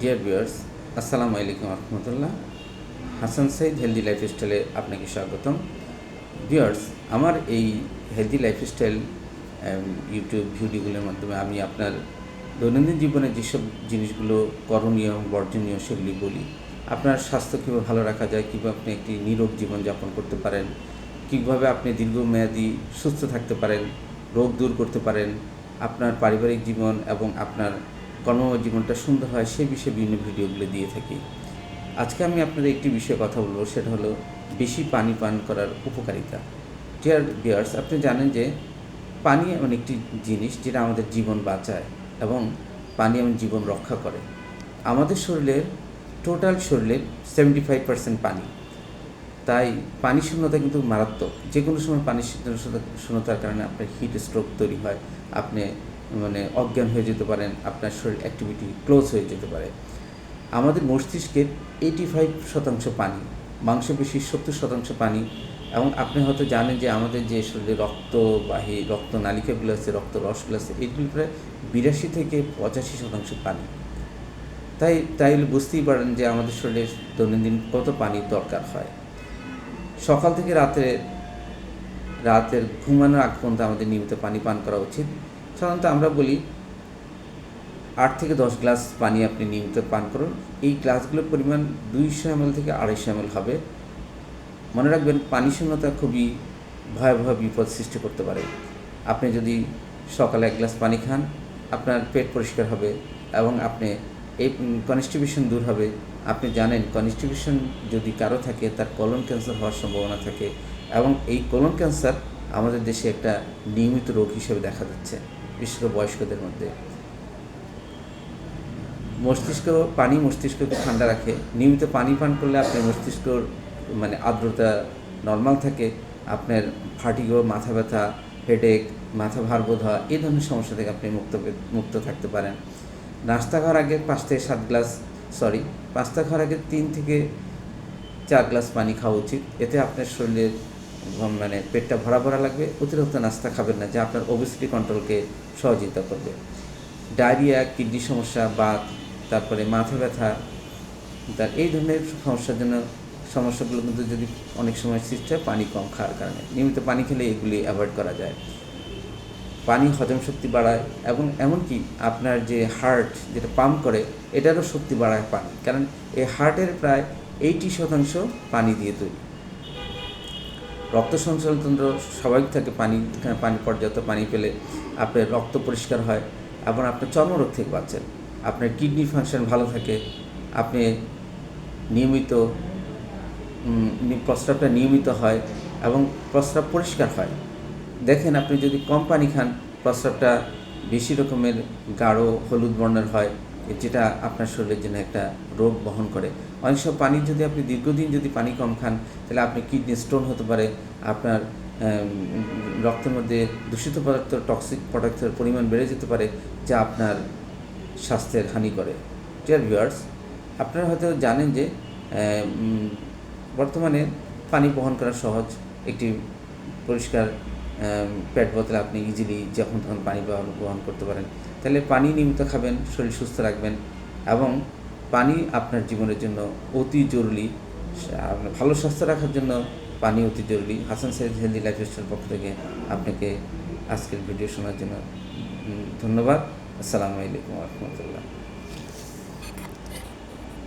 Dear viewers আসসালামু আলাইকুম রহমতুল্লাহ Hasan Saeed healthy লাইফস্টাইলে আপনাকে স্বাগতম। ভিউয়ার্স আমার এই হেলদি লাইফস্টাইল ইউটিউব ভিডিওগুলোর মাধ্যমে আমি আপনার দৈনন্দিন জীবনে যেসব জিনিসগুলো করণীয় এবং বর্জনীয় সেগুলি বলি, আপনার স্বাস্থ্য কীভাবে ভালো রাখা যায়, কীভাবে আপনি একটি নিরোগ জীবনযাপন করতে পারেন, কীভাবে আপনি দীর্ঘমেয়াদী সুস্থ থাকতে পারেন, রোগ দূর করতে পারেন, আপনার পারিবারিক জীবন এবং আপনার কর্ম জীবনটা সুন্দর হয় সেই বিষয়ে বিভিন্ন ভিডিওগুলো দিয়ে থাকি। আজকে আমি আপনাদের একটি বিষয়ে কথা বলব, সেটা হলো বেশি পানি পান করার উপকারিতা। ডিয়ার বিয়ার্স আপনি জানেন যে পানি এমন একটি জিনিস যেটা আমাদের জীবন বাঁচায় এবং পানি এমন জীবন রক্ষা করে। আমাদের শরীরের টোটাল শরীরের সেভেন্টি ফাইভ পার্সেন্ট পানি। তাই পানি শূন্যতা কিন্তু মারাত্মক। যে কোনো সময় পানি শূন্য- শূন্যতার কারণে আপনার হিট স্ট্রোক তৈরি হয়, আপনি মানে অজ্ঞান হয়ে যেতে পারেন, আপনার শরীর অ্যাক্টিভিটি ক্লোজ হয়ে যেতে পারে। আমাদের মস্তিষ্কের এইটি ফাইভ শতাংশ পানি মাংসপেশির সত্তর শতাংশ পানি এবং আপনি হয়তো জানেন যে আমাদের যে শরীরে রক্তবাহী রক্ত নালিকাগুলো আছে রক্ত রসগুলো আছে এগুলি প্রায় বিরাশি থেকে পঁচাশি শতাংশ পানি। তাই তাইলে বুঝতেই পারেন যে আমাদের শরীরে দৈনন্দিন কত পানির দরকার হয়। সকাল থেকে রাতে রাতের ঘুমানোর আগ পর্যন্ত আমাদের নিয়মিত পানি পান করা উচিত। সাধারণত আমরা বলি আট থেকে দশ গ্লাস পানি আপনি নিয়মিত পান করুন। এই গ্লাসগুলোর পরিমাণ দুইশো এমএল থেকে আড়াইশো এমএল হবে। মনে রাখবেন, পানি শূন্যতা খুবই ভয়াবহ বিপদ সৃষ্টি করতে পারে। আপনি যদি সকালে এক গ্লাস পানি খান, আপনার পেট পরিষ্কার হবে এবং আপনি এই কনস্টিবিউশন দূর হবে। আপনি জানেন কনস্টিবিউশন যদি কারও থাকে, তার কলন ক্যান্সার হওয়ার সম্ভাবনা থাকে এবং এই কলন ক্যান্সার আমাদের দেশে একটা নিয়মিত রোগ হিসেবে দেখা যাচ্ছে বিশেষ বয়স্কদের মধ্যে। মস্তিষ্ক, পানি মস্তিষ্ককে ঠান্ডা রাখে। নিয়মিত পানি পান করলে আপনার মস্তিষ্কর মানে আর্দ্রতা নর্মাল থাকে। আপনার ফাটিগো মাথা ব্যথা হেডেক মাথা ভার বোধ হওয়া এই ধরনের সমস্যা থেকে আপনি মুক্ত মুক্ত থাকতে পারেন। নাস্তা খাওয়ার আগে পাঁচ থেকে সাত গ্লাস সরি পাস্তা খাওয়ার আগে তিন থেকে চার গ্লাস পানি খাওয়া উচিত। এতে আপনার শরীরের মানে পেটটা ভরা ভরা লাগবে, অতিরিক্ত নাস্তা খাবেন না, যা আপনার ওবেসিটি কন্ট্রোলকে সহযোগিতা করবে। ডায়রিয়া, কিডনি সমস্যা, বাত, তারপরে মাথা ব্যথা, তার এই ধরনের সমস্যার জন্য সমস্যাগুলো কিন্তু যদি অনেক সময় সৃষ্টি হয়, পানি কম খাওয়ার কারণে। নিয়মিত পানি খেলে এগুলি অ্যাভয়েড করা যায়। পানি হজম শক্তি বাড়ায় এবং এমনকি আপনার যে হার্ট যেটা পাম্প করে, এটারও শক্তি বাড়ায় পানি। কারণ এই হার্টের প্রায় এইটি শতাংশ পানি দিয়ে তৈরি। রক্ত সঞ্চালনতন্ত্র স্বাভাবিক থাকে, পানি পানি, পর্যাপ্ত পানি পেলে আপনার রক্ত পরিষ্কার হয় এবং আপনার চর্মরোগ থেকে বাঁচেন। আপনার কিডনি ফাংশন ভালো থাকে, আপনি নিয়মিত প্রস্রাবটা নিয়মিত হয় এবং প্রস্রাব পরিষ্কার হয়। দেখেন আপনি যদি কম পানি খান, প্রস্রাবটা বেশি রকমের গাঢ় হলুদ বর্ণের হয় যেটা আপনার শরীরের জন্য একটা রোগ বহন করে। অনেক সময় পানি যদি আপনি দীর্ঘদিন যদি পানি কম খান, তাহলে আপনি কিডনি স্টোন হতে পারে, আপনার রক্তের মধ্যে দূষিত পদার্থ টক্সিক পদার্থের পরিমাণ বেড়ে যেতে পারে, যা আপনার স্বাস্থ্যের হানি করে। ডিয়ার ভিউয়ার্স আপনারা হয়তো জানেন যে বর্তমানে পানি বহন করা সহজ, একটি পরিষ্কার পেট বোতলে আপনি ইজিলি যখন তখন পানি বহন করতে পারেন। তাহলে পানি নিয়মিত খাবেন, শরীর সুস্থ রাখবেন এবং পানি আপনার জীবনের জন্য অতি জরুরি। ভালো স্বাস্থ্য রাখার জন্য পানি অতি জরুরি। হাসান সাইদ হেলদি লাইফস্টাইল পক্ষ থেকে আপনাকে আজকের ভিডিও শোনার জন্য ধন্যবাদ। আসসালামু আলাইকুম রহমতুল্লাহ।